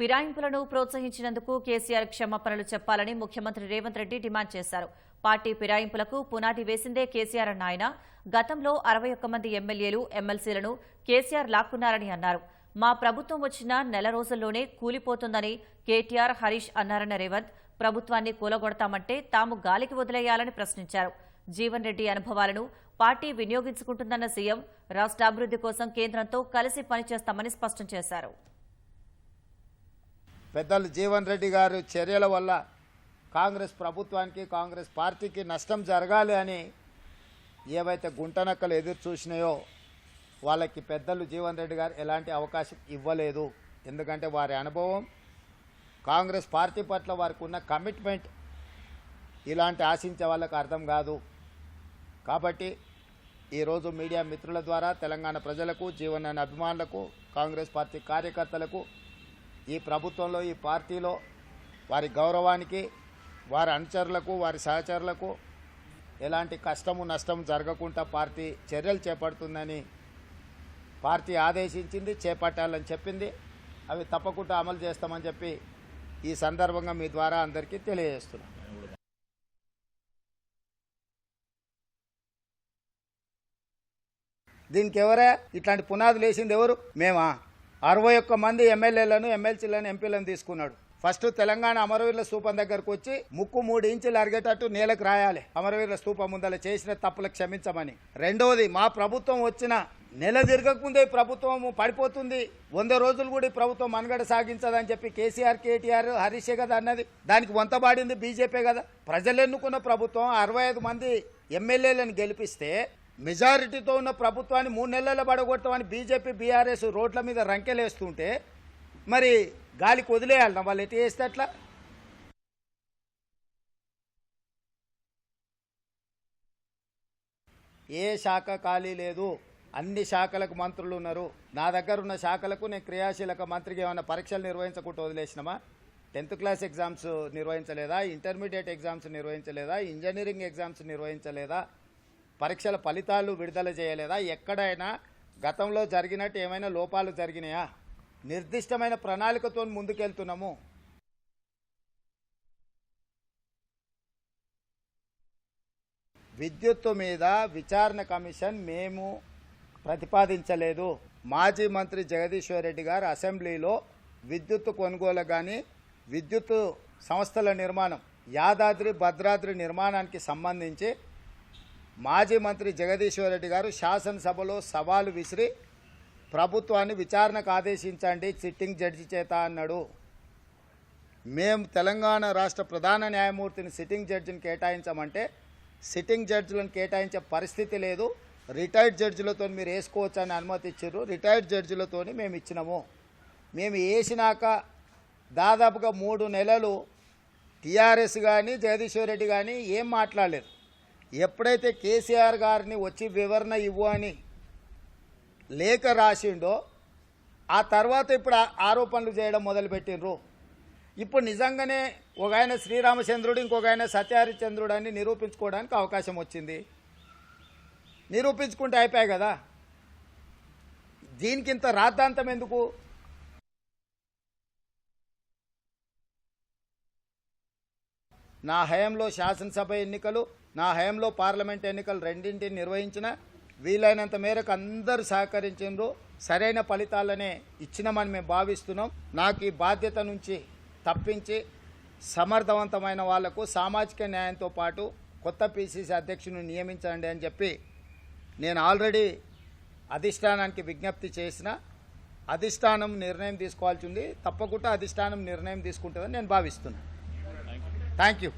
ఫిరాయింపులను ప్రోత్సహించినందుకు కేసీఆర్ క్షమాపణలు చెప్పాలని ముఖ్యమంత్రి రేవంత్ రెడ్డి డిమాండ్ చేశారు. పార్టీ ఫిరాయింపులకు పునాది వేసిందే కేసీఆర్ అన్న ఆయన. గతంలో అరవై ఒక్క మంది ఎమ్మెల్యేలు ఎమ్మెల్సీలను కేసీఆర్ లాక్కున్నారని అన్నారు. మా ప్రభుత్వం వచ్చిన నెల రోజుల్లోనే కూలిపోతుందని కేటీఆర్ హరీష్ అన్నారన్న రేవంత్ ప్రభుత్వాన్ని కూలగొడతామంటే తాము గాలికి వదిలేయాలని ప్రశ్నించారు. జీవన్ రెడ్డి అనుభవాలను పార్టీ వినియోగించుకుంటుందన్న సీఎం రాష్ట్రాభివృద్ది కోసం కేంద్రంతో కలిసి పనిచేస్తామని స్పష్టం చేశారు. పెద్దలు జీవన్ రెడ్డి గారు చర్యల వల్ల కాంగ్రెస్ ప్రభుత్వానికి కాంగ్రెస్ పార్టీకి నష్టం జరగాలి అని ఏవైతే గుంటనక్కలు ఎదురు చూసినాయో వాళ్ళకి పెద్దలు జీవన్ రెడ్డి గారు ఎలాంటి అవకాశం ఇవ్వలేదు. ఎందుకంటే వారి అనుభవం కాంగ్రెస్ పార్టీ పట్ల వారికి ఉన్న కమిట్మెంట్ ఇలాంటి ఆశించే వాళ్ళకి అర్థం కాదు. కాబట్టి ఈరోజు మీడియా మిత్రుల ద్వారా తెలంగాణ ప్రజలకు జీవన అభిమానులకు కాంగ్రెస్ పార్టీ కార్యకర్తలకు ఈ ప్రభుత్వంలో ఈ పార్టీలో వారి గౌరవానికి వారి అనుచరులకు వారి సహచరులకు ఎలాంటి కష్టము నష్టము జరగకుండా పార్టీ చర్యలు చేపడుతుందని పార్టీ ఆదేశించింది చేపట్టాలని చెప్పింది. అవి తప్పకుండా అమలు చేస్తామని చెప్పి ఈ సందర్భంగా మీ ద్వారా అందరికీ తెలియజేస్తున్నాం. దీనికి ఎవరే ఇట్లాంటి పునాదులు వేసింది ఎవరు? మేమా? అరవై ఒక్క మంది ఎమ్మెల్యేలను ఎమ్మెల్సీలను ఎంపీలను తీసుకున్నాడు. ఫస్ట్ తెలంగాణ అమరవీరుల స్థూపం దగ్గరకు వచ్చి ముక్కు మూడు ఇంచులు అరిగేటట్టు నేలకు రాయాలి. అమరవీరుల స్థూపం ముందర చేసిన తప్పులు క్షమించమని. రెండవది మా ప్రభుత్వం వచ్చిన నెల తిరగకముందే ప్రభుత్వం పడిపోతుంది. వంద రోజులు కూడా ఈ ప్రభుత్వం మనుగడ సాగించదని చెప్పి కేసీఆర్ కేటీఆర్ హరీషే కదా అన్నది. దానికి వంతబాడింది బీజేపీ కదా. ప్రజలు ఎన్నుకున్న ప్రభుత్వం అరవై ఐదు మంది ఎమ్మెల్యేలను గెలిపిస్తే మెజారిటీతో ఉన్న ప్రభుత్వాన్ని మూడు నెలల్లో పడగొట్టమని బీజేపీ బీఆర్ఎస్ రోడ్ల మీద రంకెలేస్తుంటే మరి గాలికి వదిలేయాలన్నా వాళ్ళు ఎట్లా చేస్తే అట్లా ఏ శాఖ ఖాళీ లేదు. అన్ని శాఖలకు మంత్రులు ఉన్నారు. నా దగ్గర ఉన్న శాఖలకు నేను క్రియాశీలక మంత్రికి ఏమైనా పరీక్షలు నిర్వహించకుండా వదిలేసినామా? టెన్త్ క్లాస్ ఎగ్జామ్స్ నిర్వహించలేదా? ఇంటర్మీడియట్ ఎగ్జామ్స్ నిర్వహించలేదా? ఇంజనీరింగ్ ఎగ్జామ్స్ నిర్వహించలేదా? పరీక్షల ఫలితాలు విడుదల చేయలేదా? ఎక్కడైనా గతంలో జరిగినట్టు ఏమైనా లోపాలు జరిగినాయా? నిర్దిష్టమైన ప్రణాళికతో ముందుకెళ్తున్నాము. విద్యుత్తు మీద విచారణ కమిషన్ మేము ప్రతిపాదించలేదు. మాజీ మంత్రి జగదీశ్వర్ రెడ్డి గారు అసెంబ్లీలో విద్యుత్తు కొనుగోలు కానీ విద్యుత్తు సంస్థల నిర్మాణం యాదాద్రి భద్రాద్రి నిర్మాణానికి సంబంధించి మాజీ మంత్రి జగదీశ్వర్ రెడ్డి గారు శాసనసభలో సవాలు విసిరి ప్రభుత్వాన్ని విచారణకు ఆదేశించండి సిట్టింగ్ జడ్జి చేత అన్నాడు. మేము తెలంగాణ రాష్ట్ర ప్రధాన న్యాయమూర్తిని సిట్టింగ్ జడ్జిని కేటాయించమంటే సిట్టింగ్ జడ్జిలను కేటాయించే పరిస్థితి లేదు. రిటైర్డ్ జడ్జిలతో మీరు వేసుకోవచ్చు అని అనుమతి ఇచ్చారు. రిటైర్డ్ జడ్జిలతో మేము ఇచ్చినాము. మేము వేసినాక దాదాపుగా మూడు నెలలు టీఆర్ఎస్ కానీ జగదీశ్వర్ రెడ్డి కానీ ఏం మాట్లాడలేదు. ఎప్పుడైతే కేసీఆర్ గారిని వచ్చి వివరణ ఇవ్వు అని లేఖ రాసిండో ఆ తర్వాత ఇప్పుడు ఆరోపణలు చేయడం మొదలుపెట్టిండ్రు. ఇప్పుడు నిజంగానే ఒక ఆయన శ్రీరామచంద్రుడు ఇంకొక ఆయన సత్యహరిచంద్రుడు అని నిరూపించుకోవడానికి అవకాశం వచ్చింది. నిరూపించుకుంటే అయిపోయాయి కదా. దీనికి ఇంత రాద్ధాంతం ఎందుకు? నా హయంలో శాసనసభ ఎన్నికలు నా హయాంలో పార్లమెంట్ ఎన్నికలు రెండింటిని నిర్వహించిన వీలైనంత మేరకు అందరూ సహకరించిండ్రు సరైన ఫలితాలనే ఇచ్చినామని మేము భావిస్తున్నాం. నాకు ఈ బాధ్యత నుంచి తప్పించి సమర్థవంతమైన వాళ్ళకు సామాజిక న్యాయంతో పాటు కొత్త పిసిసి అధ్యక్షుని నియమించండి అని చెప్పి నేను ఆల్రెడీ అధిష్టానానికి విజ్ఞప్తి చేసిన అధిష్టానం నిర్ణయం తీసుకోవాల్సి ఉంది. తప్పకుండా అధిష్టానం నిర్ణయం తీసుకుంటుందని నేను భావిస్తున్నాను థ్యాంక్ యూ